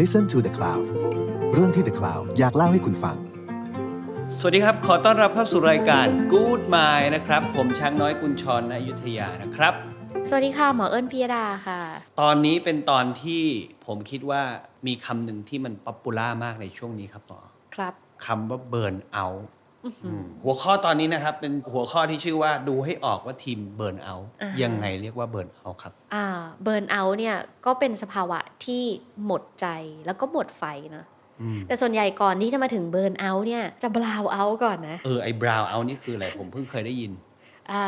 Listen to the Cloud เรื่องที่ The Cloud อยากเล่าให้คุณฟัง สวัสดีครับ ขอต้อนรับเข้าสู่รายการ Good Mind นะครับ ผมช้างน้อยกุญชรณอยุธยานะครับ สวัสดีค่ะ หมอเอิญพิยดาค่ะ ตอนนี้เป็นตอนที่ผมคิดว่ามีคำหนึ่งที่มันป๊อปปูล่ามากในช่วงนี้ครับหมอครับคำว่าเบิร์นเอา หัวข้อตอนนี้นะครับเป็นหัวข้อที่ชื่อว่าดูให้ออกว่าทีมเบิร์นเอาอ่าฮะยังไงเรียกว่าเบิร์นเอาครับอ่าเบิร์นเอาท์เนี่ยก็เป็นสภาวะที่หมดใจแล้วก็หมดไฟนะอืมแต่ส่วนใหญ่ก่อนที่จะมาถึงเบิร์นเอาท์เนี่ยจะบราวเอาท์ก่อนนะเออไอ้บราวเอานี่คืออะไรผมเพิ่งเคยได้ยินอ่า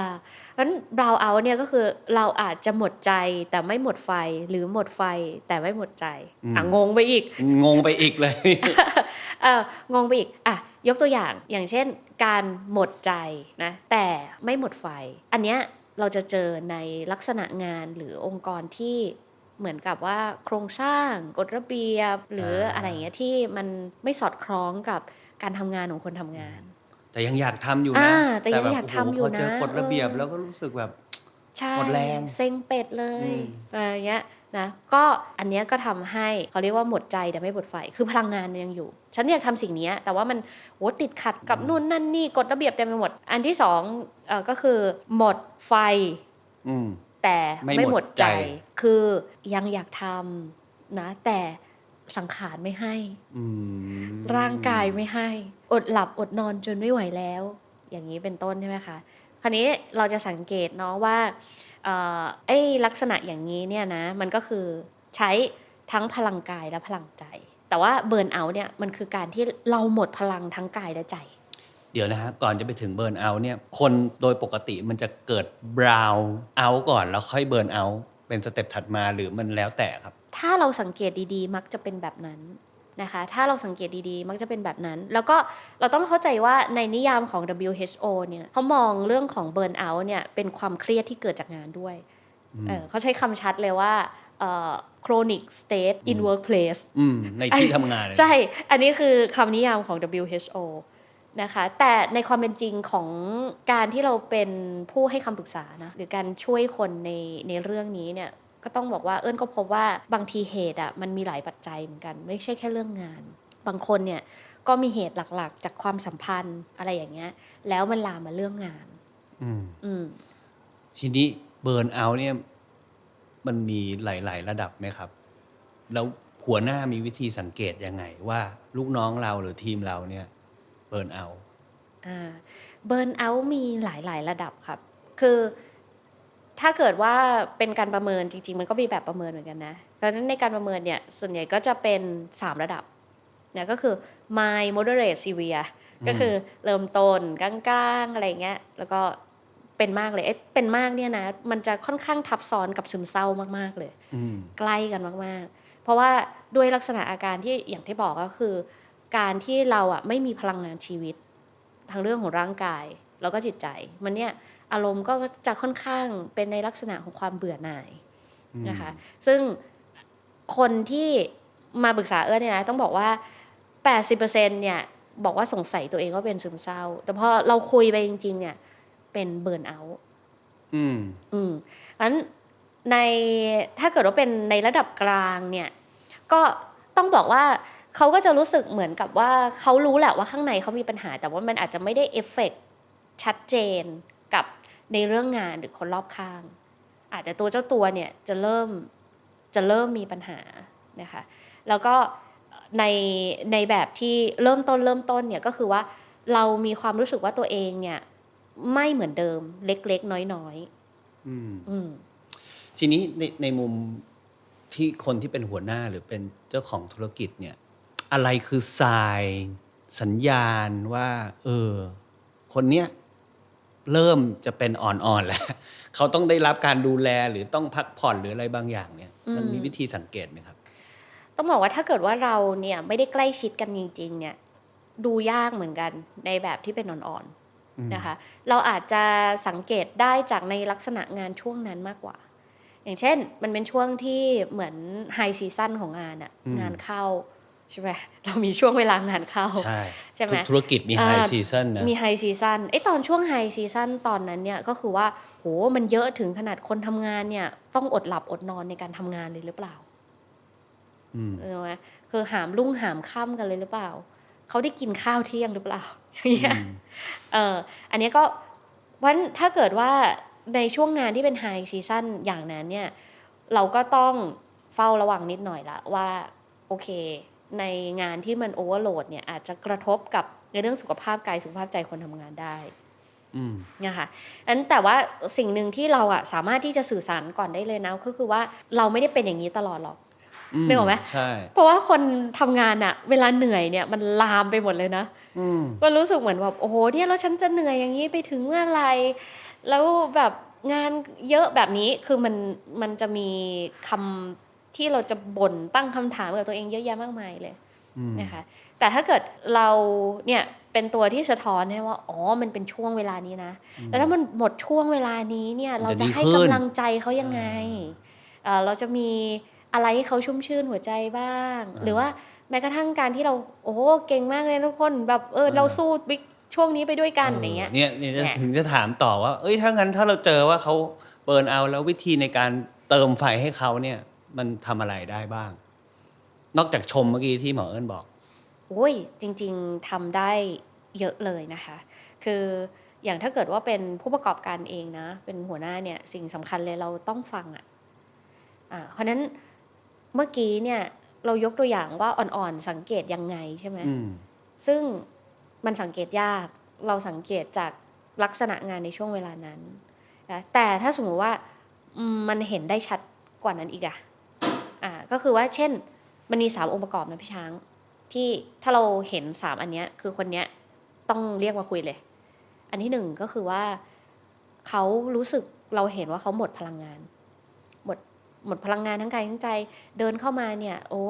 เพราะฉะนั้นบราวเอาท์เนี่ยก็คือเราอาจจะหมดใจแต่ไม่หมดไฟหรือหมดไฟแต่ไม่หมดใจอืมอะงงไปอีก งงไปอีกเลยเอองงไปอีกอะ ยกตัวอย่างอย่างเช่น การหมดใจนะแต่ไม่หมดไฟ อันเนี้ยเราจะเจอในลักษณะงานหรือองค์กรที่เหมือนกับว่าโครงสร้างกฎระเบียบ หรืออ่าอะไรอย่างเงี้ยที่มันไม่สอดคล้องกับการทำงานของคนทำงาน แต่ยังอยากทำอยู่นะอ่าแต่ยังบบอยากทำอยู่โโหพอเจอนะกฎระเบียบเออแล้วก็รู้สึกแบบใช่หมดแรงเซ็งเป็ดเลยอืมอะไรอย่างเงี้ย นะก็อันเนี้ยก็ทำให้เขาเรียกว่าหมดใจแต่ไม่หมดไฟ คือพลังงานมันยังอยู่ ฉันอยากทำสิ่งเนี้ยแต่ว่ามันโหติดขัดกับนู่นนั่นนี่กฎระเบียบเต็มไปหมด อันที่สองเอ่อก็คือหมดไฟอืมแต่ไม่ไม่หหมมดดใจใจ คือยังอยากทำนะ แต่สังขารไม่ให้อืมร่างกายไม่ให้ อดหลับอดนอนจนไม่ไหวแล้ว อย่างนี้เป็นต้นใช่ไหมคะ คราวนี้เราจะสังเกตเนาะว่าเอ่อไอ้ลักษณะอย่างนี้เนี่ยนะมันก็คือใช้ทั้งพลังกายและพลังใจ แต่ว่าเบิร์นเอาท์เนี่ยมันคือการที่เราหมดพลังทั้งกายและใจ เดี๋ยวนะฮะก่อนจะไปถึงเบิร์นเอาเนี่ยคนโดยปกติมันจะเกิดบราวเอาก่อนแล้วค่อยเบิร์นเอาเป็นสเต็ปถัดมาหรือมันแล้วแต่ครับ ถ้าเราสังเกตดีๆ มักจะเป็นแบบนั้น นะคะ ถ้าเราสังเกตดีๆ มักจะเป็นแบบนั้น แล้วก็เราต้องเข้าใจว่าในนิยามของ WHO เนี่ยเขามองเรื่องของเบิร์นเอาท์เนี่ยเป็นความเครียดที่เกิดจากงานด้วยอืมเออเขาใช้คำชัดเลยว่าเอ่อ chronic state in workplace อืมในที่ทำงานเลยใช่ อันนี้คือคำนิยามของ WHO นะคะ แต่ในความเป็นจริงของการที่เราเป็นผู้ให้คำปรึกษานะหรือการช่วยคนในในเรื่องนี้เนี่ย ก็ต้องบอกว่าเอิญก็พบว่าบางทีเหตุอะมันมีหลายปัจจัยเหมือนกัน ไม่ใช่แค่เรื่องงาน บางคนเนี่ยก็มีเหตุหลักๆ จากความสัมพันธ์อะไรอย่างเงี้ย แล้วมันลามมาเรื่องงานอืมอืมทีนี้เบิร์นเอาเนี่ย มันมีหลาย ๆ ระดับไหมครับ แล้วหัวหน้ามีวิธีสังเกตยังไง ว่าลูกน้องเราหรือทีมเราเนี่ยเบิร์นเอาอ่าเบิร์นเอาท์มีหลายหลาย ๆ ระดับครับ คือ ถ้าเกิดว่าเป็นการประเมินจริง ๆ มันก็มีแบบประเมินเหมือนกันนะเพราะฉะนั้นในการประเมินเนี่ยส่วนใหญ่ก็จะเป็น 3 ระดับเนี่ยก็คือ mild moderate severe ก็คือเริ่มต้นกลางๆอะไรเงี้ยแล้วก็เป็นมากเลยเอ๊ะเป็นมากเนี่ยนะมันจะค่อนข้างทับซ้อนกับซึมเศร้ามากๆเลยอืมใกล้กันมากๆ เพราะว่าด้วยลักษณะอาการที่อย่างที่บอกก็คือ การที่เราอะไม่มีพลังงานชีวิตทางเรื่องของร่างกาย แล้วก็จิตใจมันเนี่ย อารมณ์ก็จะค่อนข้างเป็นในลักษณะของความเบื่อหน่ายนะคะ ซึ่งคนที่มาปรึกษาเอิร์ธเนี่ยนะต้องบอกว่า 80%เนี่ยบอกว่าสงสัยตัวเองว่าเป็นซึมเศร้า แต่พอเราคุยไปจริง ๆ เนี่ย เป็นเบิร์นเอาท์อืม อืมงั้นในถ้าเกิดว่าเป็นในระดับกลางเนี่ย ก็ต้องบอกว่าเขาก็จะรู้สึกเหมือนกับว่าเขารู้แหละว่าข้างในเขามีปัญหา แต่ว่ามันอาจจะไม่ได้เอฟเฟกต์ชัดเจน กับในเรื่องงานหรือคนรอบข้าง อาจจะตัวเจ้าตัวเนี่ยจะเริ่มจะเริ่มมีปัญหานะคะแล้วก็ในในแบบที่เริ่มต้นเริ่มต้นเนี่ยก็คือว่าเรามีความรู้สึกว่าตัวเองเนี่ยไม่เหมือนเดิมเล็กๆ น้อยๆอืมอืมทีนี้ในในมุมที่คนที่เป็นหัวหน้าหรือเป็นเจ้าของธุรกิจเนี่ย อะไรคือทรายสัญญาณว่า เออ คนเนี้ย เริ่มจะเป็นอ่อนๆแล้วเขาต้องได้รับการดูแลหรือต้องพักผ่อนหรืออะไรบางอย่างเนี่ย มันอืมมีวิธีสังเกตไหมครับ ต้องบอกว่าถ้าเกิดว่าเราเนี่ยไม่ได้ใกล้ชิดกันจริง ๆ เนี่ย ดูยากเหมือนกันในแบบที่เป็นอ่อนอืมๆนะคะ เราอาจจะสังเกตได้จากในลักษณะงานช่วงนั้นมากกว่า อย่างเช่น มันเป็นช่วงที่เหมือนไฮซีซั่นของงานอะงานเข้า ใช่ไหมเรามีช่วงเวลางานเข้า ใช่ใช่ไหมทุกธุรกิจมีไฮอ่าซีซันนะมีไฮซีซันไอตอนช่วงไฮซีซันตอนนั้นเนี่ยก็คือว่าโหมันเยอะถึงขนาดคนทำงานเนี่ย ต้องอดหลับอดนอนในการทำงานเลยหรือเปล่าอืมเออไหมคือหามรุ่งหามค่ำกันเลยหรือเปล่า เขาได้กินข้าวเที่ยงหรือเปล่าอย่างเงี้ยเอออันเนี้ยก็วันถ้าเกิดว่าในช่วงงานที่เป็นไฮซีซั o นอย่างนั้นเนี่ย เราก็ต้องเฝ้าระวังนิดหน่อยละว่า โอเค ในงานที่มันโอเวอร์โหลดเนี่ยอาจจะกระทบกับในเรื่องสุขภาพกายสุขภาพใจคนทำงานได้อืมนะคะอันแต่ว่าสิ่งหนึ่งที่เราอะสามารถที่จะสื่อสารก่อนได้เลยนะก็คือว่าเราไม่ได้เป็นอย่างนี้ตลอดหรอกนึกออกไหมใช่เพราะว่าคนทำงานอะเวลาเหนื่อยเนี่ยมันลามไปหมดเลยนะอืมมันรู้สึกเหมือนแบบโอ้โหเนี่ยแล้วฉันจะเหนื่อยอย่างนี้ไปถึงเมื่อไหรแล้วแบบงานเยอะแบบนี้คือมันมันจะมีคำ ที่เราจะบ่นตั้งคำถามกับตัวเองเยอะแยะมากมายเลยอืมนะคะแต่ถ้าเกิดเราเนี่ยเป็นตัวที่สะท้อนให้ว่าอ๋อมันเป็นช่วงเวลานี้นะ แล้วถ้ามันหมดช่วงเวลานี้เนี่ยมันเราจะจะดีให้ขึ้นกำลังใจเขายังไงเอ่อเราจะมีอะไรให้เขาชุ่มชื่นหัวใจบ้าง หรือว่าแม้กระทั่งการที่เราโอ้โหเก่งมากเลยทุกคนแบบเออเราสู้บิ๊กช่วงนี้ไปด้วยกันอย่างเงี้ยเนี่ยเนี่ยเนี่ยถึงจะถามต่อว่า เอ้ยถ้างั้นถ้าเราเจอว่าเขาเบิร์นเอาแล้ววิธีในการเติมไฟให้เขาเนี่ย มันทำอะไรได้บ้าง นอกจากชมเมื่อกี้ที่หมอเอิญบอกโอ้ยจริง ๆทำได้เยอะเลยนะคะ คืออย่างถ้าเกิดว่าเป็นผู้ประกอบการเองนะ เป็นหัวหน้าเนี่ยสิ่งสำคัญเลยเราต้องฟังอะ่ะอ่าเพราะฉะนั้นเมื่อกี้เนี่ยเรายกตัวอย่างว่าอ่อนๆสังเกตยังไงใช่ไหมอืมซึ่งมันสังเกตยากเราสังเกตจากลักษณะงานในช่วงเวลานั้นนะแต่ถ้าสมมติว่าอืมมันเห็นได้ชัดกว่านั้นอีกอะอ่า ก็คือว่าเช่นมันมีสามองค์ประกอบนะพี่ช้าง ที่ถ้าเราเห็นสามอันเนี้ยคือคนเนี้ยต้องเรียกมาคุยเลย อันที่หนึ่งก็คือว่าเขารู้สึกเราเห็นว่าเขาหมดพลังงาน หมดหมดพลังงานทั้งกายทั้งใจ เดินเข้ามาเนี่ย โอ้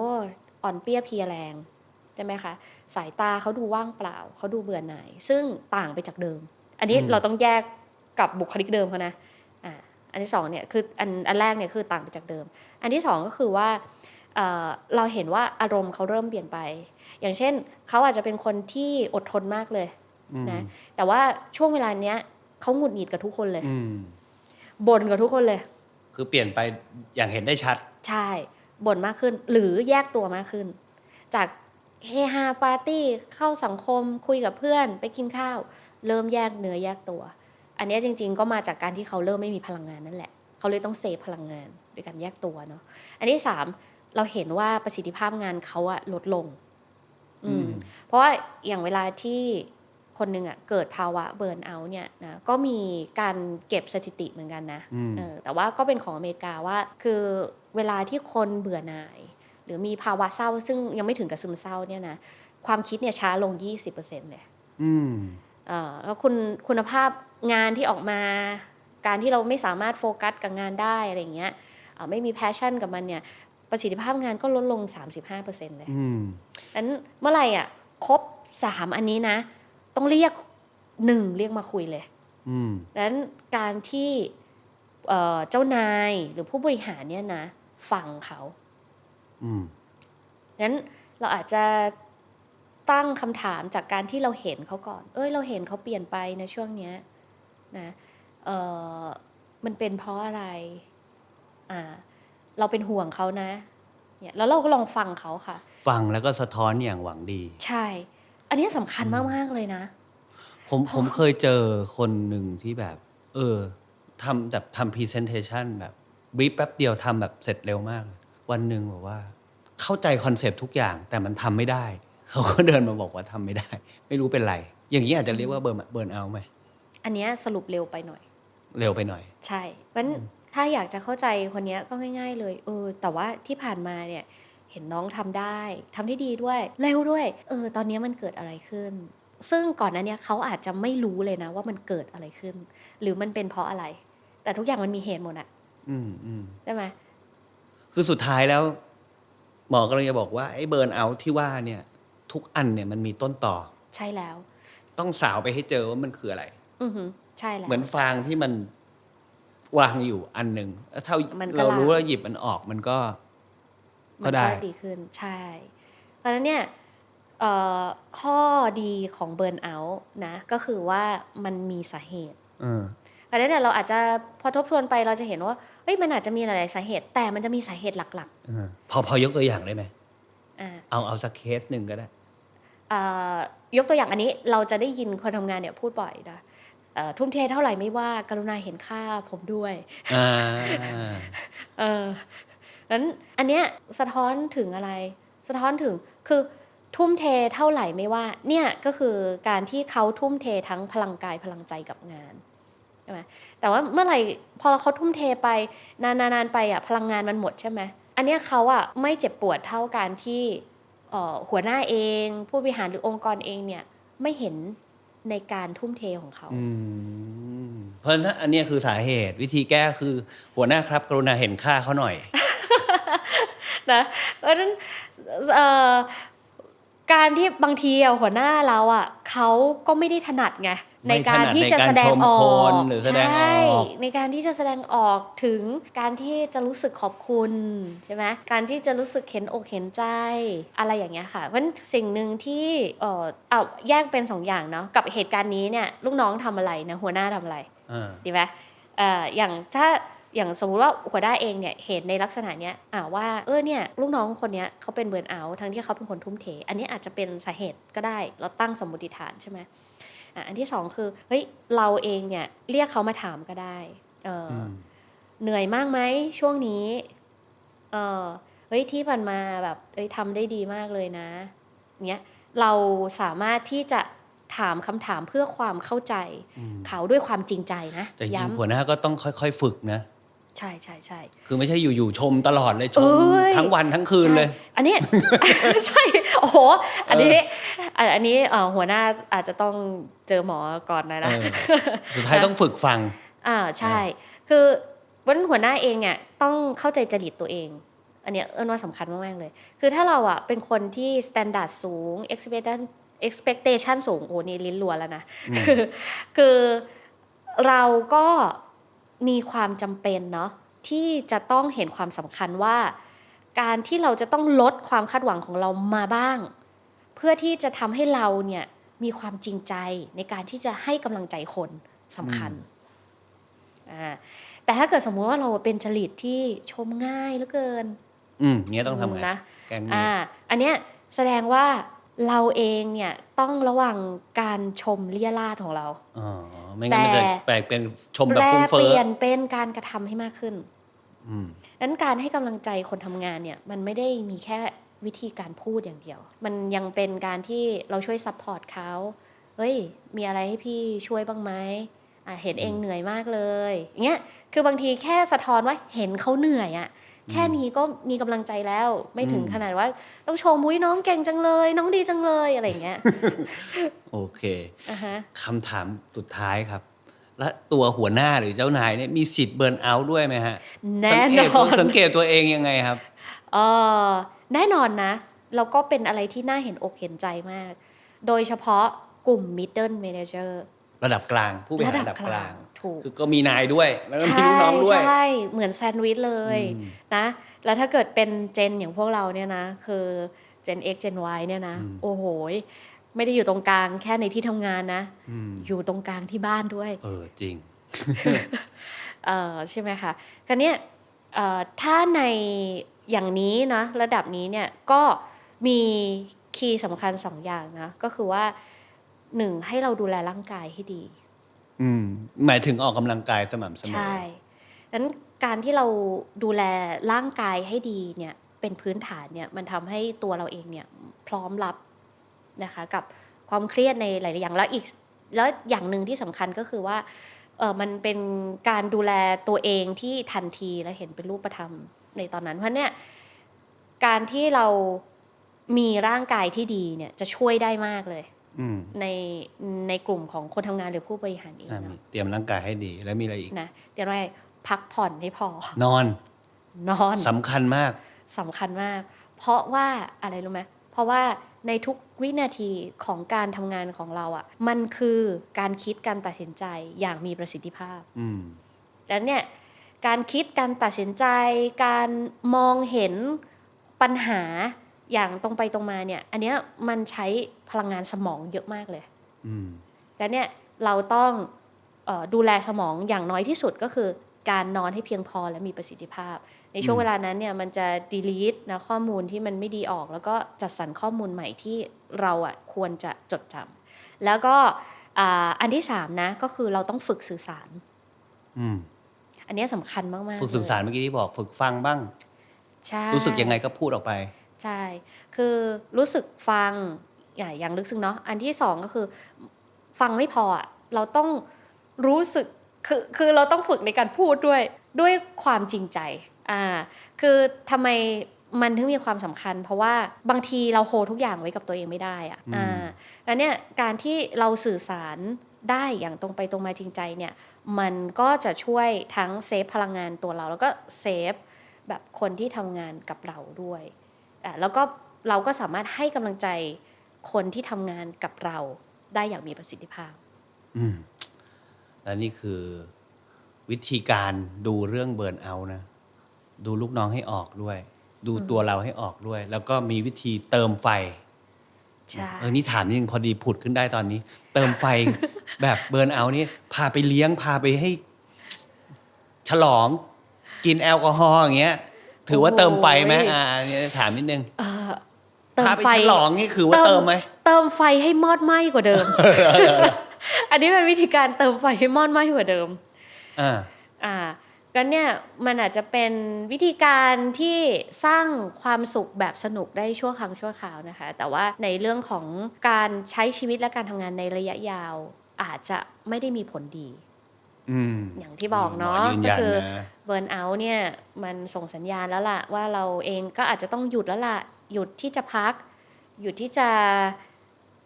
อ่อนเปี้ยเพลียแรงใช่ไหมคะสายตาเขาดูว่างเปล่าเขาดูเบื่อหน่าย ซึ่งต่างไปจากเดิม อันนี้อืมเราต้องแยกกับบุคลิกเดิมเขานะ อ่าอันที่สองเนี่ยคืออันอันแรกเนี่ยคือต่างไปจากเดิม อันที่สองก็คือว่าเอ่อเราเห็นว่าอารมณ์เขาเริ่มเปลี่ยนไป อย่างเช่นเขาอาจจะเป็นคนที่อดทนมากเลยอืมนะแต่ว่าช่วงเวลาเนี้ยเขาหงุดหงิดกับทุกคนเลยอืมบ่นกับทุกคนเลย คือเปลี่ยนไปอย่างเห็นได้ชัด ใช่บ่นมากขึ้น หรือแยกตัวมากขึ้น จากเฮฮาปาร์ตี้เข้าสังคมคุยกับเพื่อนไปกินข้าว เริ่มแยกเนื้อแยกตัว อันเนี้ยจริง ๆ ก็มาจากการที่เขาเริ่มไม่มีพลังงานนั่นแหละ เขาเลยต้องเซฟพลังงานโดยการแยกตัวเนาะ อันที่สามเราเห็นว่าประสิทธิภาพงานเขาอะลดลง อืมอืมเพราะว่าอย่างเวลาที่คนหนึ่งอะเกิดภาวะเบิร์นเอาท์เนี่ยนะก็มีการเก็บสถิติเหมือนกันนะอืมเออแต่ว่าก็เป็นของอเมริกาว่า คือเวลาที่คนเบื่อหน่าย หรือมีภาวะเศร้า ซึ่งยังไม่ถึงกับซึมเศร้าเนี่ยนะความคิดเนี่ยช้าลง 20%เลยอืมเอ่อแล้วคุณคุณภาพ งานที่ออกมา การที่เราไม่สามารถโฟกัสกับงานได้อะไรอย่างเงี้ยเอ่อไม่มีแพชชั่นกับมันเนี่ยประสิทธิภาพงานก็ลดลง 35%เลยอืมนั้นเมื่อไหร่อะครบสามอันนี้นะ ต้องเรียกหนึ่งเรียกมาคุยเลยอืมดังนั้นการที่เอ่อเจ้านายหรือผู้บริหารเนี่ยนะ ฟังเขาอืมงั้นเราอาจจะตั้งคำถามจากการที่เราเห็นเขาก่อน เอ้ย เราเห็นเขาเปลี่ยนไปในช่วงเนี้ย นะเออมันเป็นเพราะอะไร อ่า เราเป็นห่วงเขานะ เนี่ยแล้วเราก็ลองฟังเขาค่ะ ฟังแล้วก็สะท้อนอย่างหวังดี ใช่ อันนี้สำคัญมากๆเลยนะ ผมผมเคยเจอคนหนึ่งที่แบบ เออทำแบบทำพรีเซนเทชันแบบบรีฟแป๊บเดียวทำแบบเสร็จเร็วมาก วันหนึ่งบอกว่า เข้าใจคอนเซปต์ทุกอย่างแต่มันทำไม่ได้ เขาก็เดินมาบอกว่าทำไม่ได้ ไม่รู้เป็นไร อย่างนี้อาจจะเรียกว่าเบิร์นเบิร์นเอาไหม อันเนี้ยสรุปเร็วไปหน่อย เร็วไปหน่อย ใช่เพราะฉะนั้นถ้าอยากจะเข้าใจคนเนี้ยก็ง่าย ๆ เลยเออ แต่ว่าที่ผ่านมาเนี่ยเห็นน้องทำได้ทำได้ดีด้วย เร็วด้วย เออ ตอนนี้มันเกิดอะไรขึ้น ซึ่งก่อนหน้าเนี้ยเขาอาจจะไม่รู้เลยนะ ว่ามันเกิดอะไรขึ้น หรือมันเป็นเพราะอะไร แต่ทุกอย่างมันมีเหตุหมดอะอืมอืมใช่ไหมคือสุดท้ายแล้ว หมอกำลังจะบอกว่าไอ้เบิร์นเอาที่ว่าเนี่ย ทุกอันเนี่ยมันมีต้นต่อ ใช่แล้ว ต้องสาวไปให้เจอว่ามันคืออะไร อือหือใช่แล้วเหมือนฟางที่มันวางอยู่อันหนึ่งแล้วถ้ามันก็เรารู้ลามว่าหยิบมันออกมันก็มัก็นได้ก็ดีขึ้นใช่ เพราะฉะนั้นเนี่ยเอ่อข้อดีของเบิร์นเอาท์นะก็คือว่ามันมีสาเหตุ เออเพอันนี้เนี่ยเราอาจจะพอทบทวนไปเราจะเห็นว่าเฮ้ยมันอาจจะมีหลายๆสาเหตุ แต่มันจะมีสาเหตุหลักเออ พอพอยกตัวอย่างได้ไหมๆอ่าเอาเอาสักเคสหนึ่งก็ได้อ่ายกตัวอย่างอันนี้เราจะได้ยินคนทำงานเนี่ยพูดบ่อยนะเอ่อ ทุ่มเทเท่าไหร่ไม่ว่ากรุณาเห็นค่าผมด้วยอ่าเออนั้นอันเนี้ยสะท้อนถึงอะไร สะท้อนถึงคือทุ่มเทเท่าไหร่ไม่ว่า เนี่ยก็คือการที่เขาทุ่มเททั้งพลังกายพลังใจกับงานใช่ไหมแต่ว่าเมื่อไหร่พอเขาทุ่มเทไปนานๆๆไปอะพลังงานมันหมดใช่ไหมอันเนี้ยเขาอะไม่เจ็บปวดเท่าการที่เอ่อหัวหน้าเอง ผู้บริหารหรือองค์กรเองเนี่ยไม่เห็น ในการทุ่มเทของเขาอืมเพราะฉะนั้นอันเนี้ยคือสาเหตุวิธีแก้คือหัวหน้าครับ กรุณาเห็นค่าเขาหน่อยนะเพราะฉะนั้นเอ่อ การที่บางทีอะหัวหน้าเราอะเขาก็ไม่ได้ถนัดไงไม่ในการที่จะแสดงออถนัดในการชมกคนหรือแสดงออกใช่ในการที่จะแสดงออกถึงการที่จะรู้สึกขอบคุณใช่ไหมการที่จะรู้สึกเห็นอกเห็นใจอะไรอย่างเงี้ยค่ะเพราะฉะนั้นสิ่งหนึ่งที่เออเอาแยกเป็นสองอย่างเนาะกับเหตุการณ์นี้เนี่ยลูกน้องทำอะไรนะหัวหน้าทำอะไรอ่าดีไหมเอ่ออย่างถ้า อย่างสมมุติว่าหัวหน้าเองเนี่ยเห็นในลักษณะเนี้ยอ่าว่าเออเนี่ยลูกน้องคนเนี้ยเขาเป็นเบิร์นเอาท์ทั้งที่เขาเป็นคนทุ่มเท อันนี้อาจจะเป็นสาเหตุก็ได้ เราตั้งสมมติฐานใช่ไหมอะอันที่สองคือเฮ้ยเราเองเนี่ยเรียกเขามาถามก็ได้เอออมเหนื่อยมากไหมช่วงนี้เออเฮ้ยที่ผ่านมาแบบเอ้ยทำได้ดีมากเลยนะเนี้ยเราสามารถที่จะถามคำถามเพื่อความเข้าใจอืมเขาด้วยความจริงใจนะแต่จริงย้ำหัวหน้าก็ต้องค่อยๆ ฝึกนะ ใช่ใช่ใช่คือไม่ใช่อยู่ๆชมตลอดเลยชมเอ้ยทั้งวันทั้งคืนเลยใช่อันนี้ใช่โอ้โหอันนี้อันอันนี้เอ่อหัวหน้าอาจจะต้องเจอหมอก่อนนะนะเออสุดท้ายต้องฝึกฟังอ่าใช่ คือวันหัวหน้าเองอะต้องเข้าใจจริตตัวเอง อันเนี้ยเอิ้นว่าสำคัญมากๆเลย คือถ้าเราอะเป็นคนที่ standard สูง expectation expectation สูงโอ้นี่ลิ้นรัวแล้วนะอืมคือคือเราก็ มีความจำเป็นเนาะที่จะต้องเห็นความสำคัญว่า การที่เราจะต้องลดความคาดหวังของเรามาบ้าง เพื่อที่จะทำให้เราเนี่ยมีความจริงใจในการที่จะให้กำลังใจคนสำคัญอ่าแต่ถ้าเกิดสมมุติว่าเราเป็นจริตที่ชมง่ายเหลือเกิน อืมเนี้ยต้องทำไงนะแกงนี้อ่า อันเนี้ยแสดงว่าเราเองเนี่ยต้องระวังการชมเลี่ยราดของเราอ๋อ ไม่งั้นมันจะแต่แปลกเป็นชมแบบแปลฟุ้งเปเฟ้อลี่ยนเป็นการกระทำให้มากขึ้นอืมนั้นการให้กำลังใจคนทำงานเนี่ย มันไม่ได้มีแค่วิธีการพูดอย่างเดียว มันยังเป็นการที่เราช่วยซัพพอร์ตเขาเฮ้ย มีอะไรให้พี่ช่วยบ้างไหมอะเห็นเองเหนื่อยมากเลยอย่างเงี้ยคือบางทีแค่สะท้อนว่าเห็นเขาเหนื่อยอะ แค่นี้ก็มีกำลังใจแล้ว ไม่ถึงอืมขนาดว่า ต้องชมมุ้ยน้องเก่งจังเลย น้องดีจังเลยอะไรอย่างเงี้ยโอเคอะฮะคำถามสุดท้ายครับ และตัวหัวหน้าหรือเจ้านายเนี่ยมีสิทธิ์เบิร์นเอาท์ด้วยไหมฮะแน่สังเกนตอนสังเกตตัวเองยังไงครับเออแน่นอนนะแล้วก็เป็นอะไรที่น่าเห็นอกเห็นใจมาก โดยเฉพาะกลุ่ม middle manager ระดับกลางผู้บริหารระระดัดับบกกลาลางงถูกคือก็มีนายด้วยแล้วก็มีใช่ลูกน้องด้วยใช่เหมือนแซนด์วิชเลยอืมนะแล้วถ้าเกิดเป็นเจนอย่างพวกเราเนี่ยนะคือ Gen X Gen Y เนี่ยนะอืมโอ้โหยไม่ได้อยู่ตรงกลางแค่ในที่ทำงานนะอืมอยู่ตรงกลางที่บ้านด้วย เออจริงเอ่อใช่ไหมคะกันเนี่ยเอ่อถ้าในอย่างนี้นะระดับนี้เนี่ยก็มีคีย์สำคัญสองอย่างนะก็คือว่า หนึ่งให้เราดูแลร่างกายให้ดี อืมหมายถึงออกกำลังกายสม่ำเสมอใช่นั้นการที่เราดูแลร่างกายให้ดีเนี่ยเป็นพื้นฐานเนี่ยมันทำให้ตัวเราเองเนี่ยพร้อมรับนะคะ กับความเครียดในหลาย ๆ อย่างแล้วอีกแล้วอย่างหนึ่งที่สำคัญก็คือว่าเออมันเป็นการดูแลตัวเองที่ทันทีและเห็นเป็นรูปธรรมในตอนนั้น เพราะเนี่ยการที่เรามีร่างกายที่ดีเนี่ยจะช่วยได้มากเลยอืม ในในกลุ่มของคนทำงานหรือผู้บริหารเองอะมีเนาะเตรียมร่างกายให้ดีแล้วมีอะไรอีกนะเดี๋ยวแรกพักผ่อนให้พอ นอน นอนสำคัญมากสำคัญมาก เพราะว่าอะไรรู้ไหมเพราะว่าในทุกวินาทีของการทำงานของเราอะ่ะ มันคือการคิดการตัดสินใจอย่างมีประสิทธิภาพ อืมดังนั้นเนี่ยการคิดการตัดสินใจ การมองเห็นปัญหา อย่างตรงไปตรงมาเนี่ย อันเนี้ยมันใช้พลังงานสมองเยอะมากเลยอืมดังนั้นเนี่ยเราต้องเอ่อดูแลสมองอย่างน้อยที่สุดก็คือ การนอนให้เพียงพอและมีประสิทธิภาพ ในช่วงอืมเวลานั้นเนี่ยมันจะ delete นะข้อมูลที่มันไม่ดีออก แล้วก็จัดสรรข้อมูลใหม่ที่เราอะควรจะจดจำแล้วก็อ่าอันที่สามนะก็คือเราต้องฝึกสื่อสารอืมอันเนี้ยสำคัญมากๆฝึกสื่อสารเลยเมื่อกี้ที่บอกฝึกฟังบ้าง ใช่ รู้สึกยังไงก็พูดออกไป ใช่ คือรู้สึกฟังอย่าอย่างลึกซึ้งเนาะ อันที่สองก็คือ ฟังไม่พออะเราต้องรู้สึก คือ คือเราต้องฝึกในการพูดด้วย ด้วยความจริงใจ อ่า คือทำไมมันถึงมีความสำคัญ เพราะว่าบางทีเราโฮทุกอย่างไว้กับตัวเองไม่ได้อะอืมอ่าแล้วเนี่ยการที่เราสื่อสารได้อย่างตรงไปตรงมาจริงใจเนี่ย มันก็จะช่วยทั้งเซฟพลังงานตัวเรา แล้วก็เซฟแบบคนที่ทำงานกับเราด้วยอะ แล้วก็เราก็สามารถให้กำลังใจคนที่ทำงานกับเราได้อย่างมีประสิทธิภาพ อืมและนี่คือวิธีการดูเรื่องเบิร์นเอาท์นะ ดูลูกน้องให้ออกด้วย ดูตัวเราให้ออกด้วย แล้วก็มีวิธีเติมไฟใช่เออนี่ถามนิดนึงพอดีผุดขึ้นได้ตอนนี้ เติมไฟแบบเบิร์นเอาท์นี่พาไปเลี้ยงพาไปให้ ฉลอง กินแอลกอฮอล์อย่างเงี้ย ถือว่าเติมไฟไหมอ่าเนี่ยถามนิดนึงเอ่อเติมพาไปไฟฉลองนี่คือว่าเติมไหมเติมไฟให้มอดไหม้กว่าเดิม อันนี้เป็นวิธีการเติมไฟให้มอดไหม้กว่าเดิมอ่าอ่าก็เนี่ยมันอาจจะเป็นวิธีการที่สร้างความสุขแบบสนุกได้ชั่วครั้งชั่วคราวนะคะ แต่ว่าในเรื่องของการใช้ชีวิตและการทำงานในระยะยาว อาจจะไม่ได้มีผลดี อืมอย่างที่บอกเนาะหมอยืนก็ยันคือนะเบิร์นเอาท์เนี่ยมันส่งสัญญาณแล้วล่ะ ว่าเราเองก็อาจจะต้องหยุดแล้วล่ะ หยุดที่จะพัก หยุดที่จะ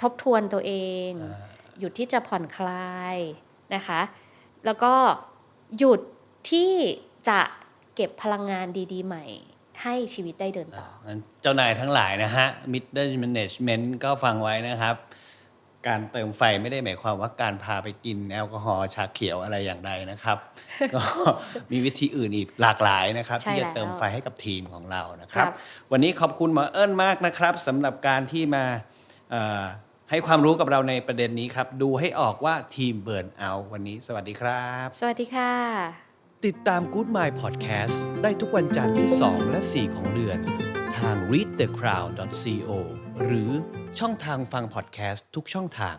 ทบทวนตัวเองอ่าหยุดที่จะผ่อนคลายนะคะ แล้วก็หยุดที่จะเก็บพลังงานดีๆ ใหม่ให้ชีวิตได้เดินต่องั้นเจ้านายทั้งหลายนะฮะ middle management ก็ฟังไว้นะครับ การเติมไฟไม่ได้หมายความว่าการพาไปกินแอลกอฮอล์ชาเขียวอะไรอย่างใดนะครับ ก็มีวิธีอื่นอีกหลากหลายนะครับใช่ที่จะแล้วเติมไฟให้กับทีมของเรานะครับครับ วันนี้ขอบคุณหมอเอิญมากนะครับสำหรับการที่มาเอ่อให้ความรู้กับเราในประเด็นนี้ครับ ดูให้ออกว่าทีมเบิร์นเอาวันนี้ สวัสดีครับ สวัสดีค่ะ ติดตาม Good Mind Podcast ได้ทุกวันจันทร์ที่ 2 และ 4 ของเดือน ทาง readthecrowd.co หรือช่องทางฟังพอดแคสต์ทุกช่องทาง